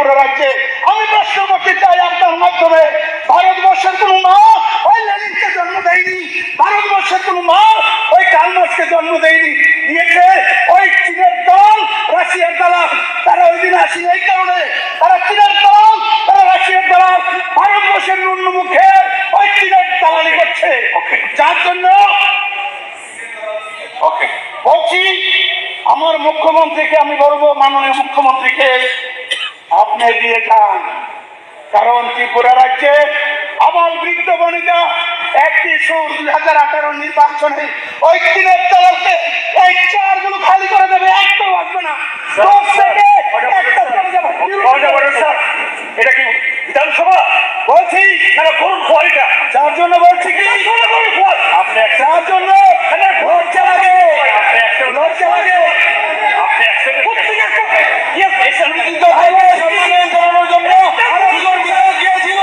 ত্রিপুরা রাজ্যে আমি প্রশ্ন করতে চাই আপনার মাধ্যমে ভারতবর্ষের কোন মা ওই লেনিনকে জন্ম দেয়নি ভারতবর্ষের কোন মা ওই কালমাসকে জন্ম দেয়নি দিয়েছে ওই চীনের দল রাশিয়ার দালাল তারা ওই দিন আসেনি এই কারণে তারা চীনের দল তারা রাশিয়ার দালাল ভারতবর্ষের নূন্য মুখে ওই চীনের দালালি করছে। যার জন্য বলছি আমার মুখ্যমন্ত্রীকে আমি বলব মাননীয় মুখ্যমন্ত্রীকে আপনি দিয়ে যান। কারণ ত্রিপুরা রাজ্যে আবার বৃদ্ধ বনিতা একটি সুর দুই হাজার আঠারো নির্বাচনে ওই তিনের তরফে এই চারগুলো খালি করে দেবে একটা বাঁচবে না। দশ থেকে একটা চলে যাবে। এটা কি বিধানসভা? বলছি। না করুন খোয়ারিটা যার জন্য বলছি কি? আপনি একটা যার জন্য? লজ্জা লাগে আপনি এক সেকেন্ড কিন্তু হাইওয়ে সম্মানন জানানোর জন্য আরও দুজন বিধায়ক গিয়েছিল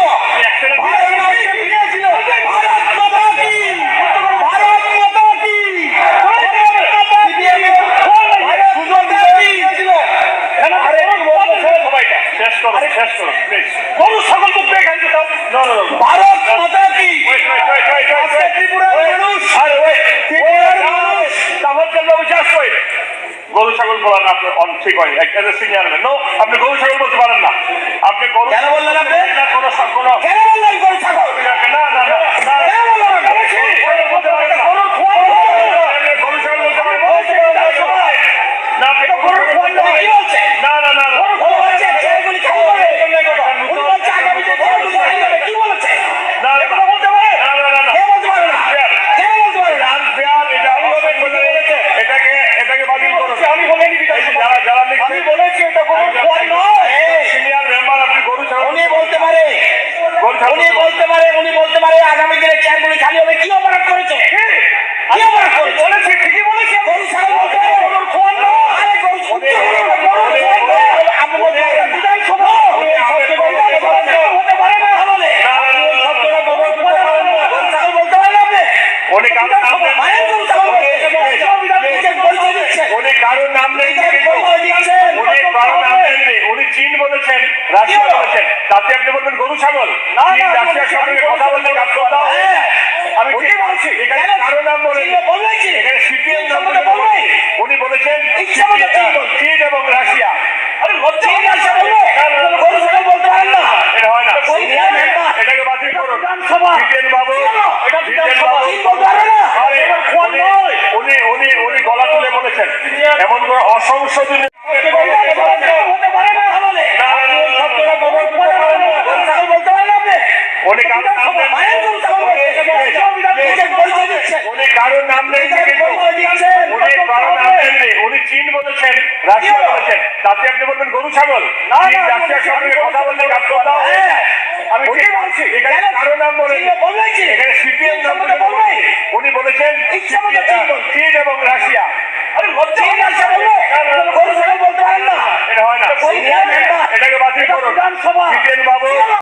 এক সেকেন্ড ভারত মাতাকে গিয়েছিল। ভারত মাতা কি? ভারত মাতা কি? ভারত মাতা কি? ভারত মাতা কি? আরে কি বলছো? সবাইটা শেষ করুন শেষ করুন প্লিজ গরু ছাগল মুখ দিয়ে খাইতে দাও ভারত মাতা কি? ত্রিপুরার মানুষ। আরে ত্রিপুরার মানুষ। তাহলে জন্য জাস্ট ওয়েট গরু ছাগল বলার আপনি অন ঠিক সিনিয়র নো আপনি গরু ছাগল বলতে পারেন না। আপনি গরু কেন বললেন আপনি? না কোনো সব কোনো কেন বললেন গরু ছাগল? না না না না না কেন বললেন আপনি? গরু বলতে পারেন না। গরুর খোয়ার বলতে গরু ছাগল বলতে পারেন বলছে, না আপনি গরুর খোয়ার বলতে কি বলছে? না না না না ও বলছে, ছেলেগুলি খালি হবে। উনি বলছে, আগামীতে ছেলেগুলি খালি হবে। কি বলেছে? না এ কথা বলতে পারে? না না না না কে বলতে পারে না? কে বলতে পারে না? আনফেয়ার এটা এটাকে এটাকে বাতিল করুন আমি বলিনি যারা যারা আমি বলেছি এটা গরুর খোয়ার নয়। সিনিয়র মেম্বার আপনি গরু ছাগল উনি বলতে পারে গরু ছাগল উনি বলতে পারে উনি বলতে পারে আগামী দিনে চেয়ারগুলি খালি হবে কি অপরাধ করেছে কি অপরাধ করেছে বলেছি ঠিকই বলেছি গরু ছাগল বলতে পারে গরুর খোয়ার আরে গরু শুনতে হবে, গরুর খোয়ার নয়। আপনি বলতে পারেন বিধানসভা বিধানসভা হতে পারে না তাহলে না, না, না, না, না, না। গরু ছাগল বলতে পারেন আপনি উনি কারোর নাম নেন মায়ের গরু ছাগল বলতে পরিচয় দিচ্ছেন উনি কারোর নাম নেই কিন্তু পরিচয় দিচ্ছেন উনি কারোর নাম নেননি উনি চীন বলেছেন রাশিয়া বলেছেন তাতে আপনি বলবেন গরু ছাগল। রাশিয়ার সঙ্গে কথা হবে। হ্যাঁ। আমি ঠিক বলছি। এখানে কারোর নাম বলেন। এখানে সিপিএম নাম সম্বন্ধে বলে বলবেন? উনি বলেছেন চীন এবং রাশিয়া। হয় হয়। এটাকে বাতিল করুন। জিতেন বাবু জিতেন বাবু। উনি উনি উনি গলা তুলে বলেছেন। এমন করে অসংশোধনী হতে পারে না তাহলে না, না, না, না, না, না। গরু ছাগল বলতে পারেন আপনি উনি কারোর নাম নেন মায়ের গরু ছাগল বলতে পরিচয় দিচ্ছেন উনি কারোর নাম নেই কিন্তু পরিচয় দিচ্ছেন উনি কারোর নাম নেননি উনি চীন বলেছেন রাশিয়া বলেছেন। তাতে আপনি বলবেন গরু ছাগল? রাশিয়ার সঙ্গে কথা হবে। হ্যাঁ। আমি বলছি। এখানে কারোর নাম বলেন। চীনে বলবেন কি? এখানে সিপিএম নাম সম্বন্ধে বলে বলবেন? উনি বলেছেন চীন এবং রাশিয়া। এটাকে বাতিল করুন।